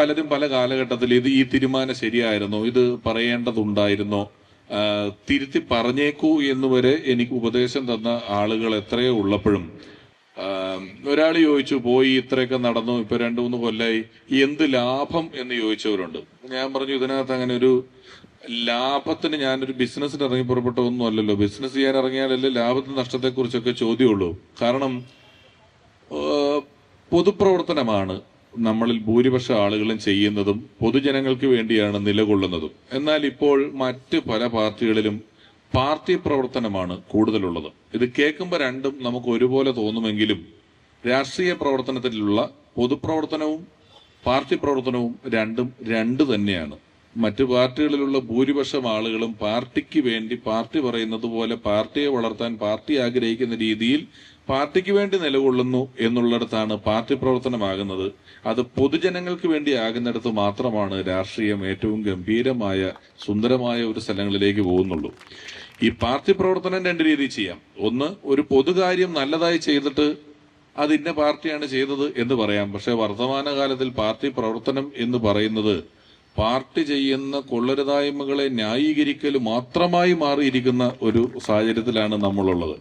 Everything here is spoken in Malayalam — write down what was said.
പലരും പല കാലഘട്ടത്തിൽ ഇത് ഈ തീരുമാനം ശരിയായിരുന്നോ ഇത് പറയേണ്ടതുണ്ടായിരുന്നോ. തിരുത്തി പറഞ്ഞേക്കൂ എന്ന് വരെ എനിക്ക് ഉപദേശം തന്ന ആളുകൾ എത്രയോ ഉള്ളപ്പോഴും. ഒരാൾ ചോദിച്ചു പോയി ഇത്രയൊക്കെ നടന്നു ഇപ്പൊ രണ്ടു മൂന്ന് കൊല്ലായി എന്ത് ലാഭം? എന്ന് ചോദിച്ചവരുണ്ട്. ഞാൻ പറഞ്ഞു ഇതിനകത്ത് അങ്ങനെ ഒരു ലാഭത്തിന് ഞാനൊരു ബിസിനസ്സിന് ഇറങ്ങി പുറപ്പെട്ട ഒന്നും അല്ലല്ലോ. ബിസിനസ് ചെയ്യാൻ ഇറങ്ങിയാലല്ലേ ലാഭത്തിന് നഷ്ടത്തെ കുറിച്ചൊക്കെ ചോദ്യമുള്ളൂ. കാരണം പൊതുപ്രവർത്തനമാണ്. നമ്മളിൽ ഭൂരിപക്ഷ ആളുകളും ചെയ്യുന്നതും പൊതുജനങ്ങൾക്ക് വേണ്ടിയാണ് നിലകൊള്ളുന്നതും. എന്നാൽ ഇപ്പോൾ മറ്റ് പല പാർട്ടികളിലും പാർട്ടി പ്രവർത്തനമാണ് കൂടുതലുള്ളത്. ഇത് കേൾക്കുമ്പോൾ രണ്ടും നമുക്ക് ഒരുപോലെ തോന്നുമെങ്കിലും രാഷ്ട്രീയ പ്രവർത്തനത്തിലുള്ള പൊതുപ്രവർത്തനവും പാർട്ടി പ്രവർത്തനവും രണ്ടും രണ്ട് തന്നെയാണ്. മറ്റു പാർട്ടികളിലുള്ള ഭൂരിപക്ഷം ആളുകളും പാർട്ടിക്ക് വേണ്ടി പാർട്ടി പറയുന്നത് പോലെ പാർട്ടിയെ വളർത്താൻ പാർട്ടി ആഗ്രഹിക്കുന്ന രീതിയിൽ പാർട്ടിക്ക് വേണ്ടി നിലകൊള്ളുന്നു എന്നുള്ളിടത്താണ് പാർട്ടി പ്രവർത്തനമാകുന്നത്. അത് പൊതുജനങ്ങൾക്ക് വേണ്ടി ആകുന്നിടത്ത് മാത്രമാണ് രാഷ്ട്രീയം ഏറ്റവും ഗംഭീരമായ സുന്ദരമായ ഒരു സ്ഥലങ്ങളിലേക്ക് പോകുന്നുള്ളൂ. ഈ പാർട്ടി പ്രവർത്തനം രണ്ട് രീതി ചെയ്യാം. ഒന്ന് ഒരു പൊതുകാര്യം നല്ലതായി ചെയ്തിട്ട് അത് ഇന്ന പാർട്ടിയാണ് ചെയ്തത് എന്ന് പറയാം. പക്ഷെ വർത്തമാനകാലത്തിൽ പാർട്ടി പ്രവർത്തനം എന്ന് പറയുന്നത് പാർട്ടി ചെയ്യുന്ന കൊള്ളരുതായ്മകളെ ന്യായീകരിക്കൽ മാത്രമായി മാറിയിരിക്കുന്ന ഒരു സാഹചര്യത്തിലാണ് നമ്മളുള്ളത്.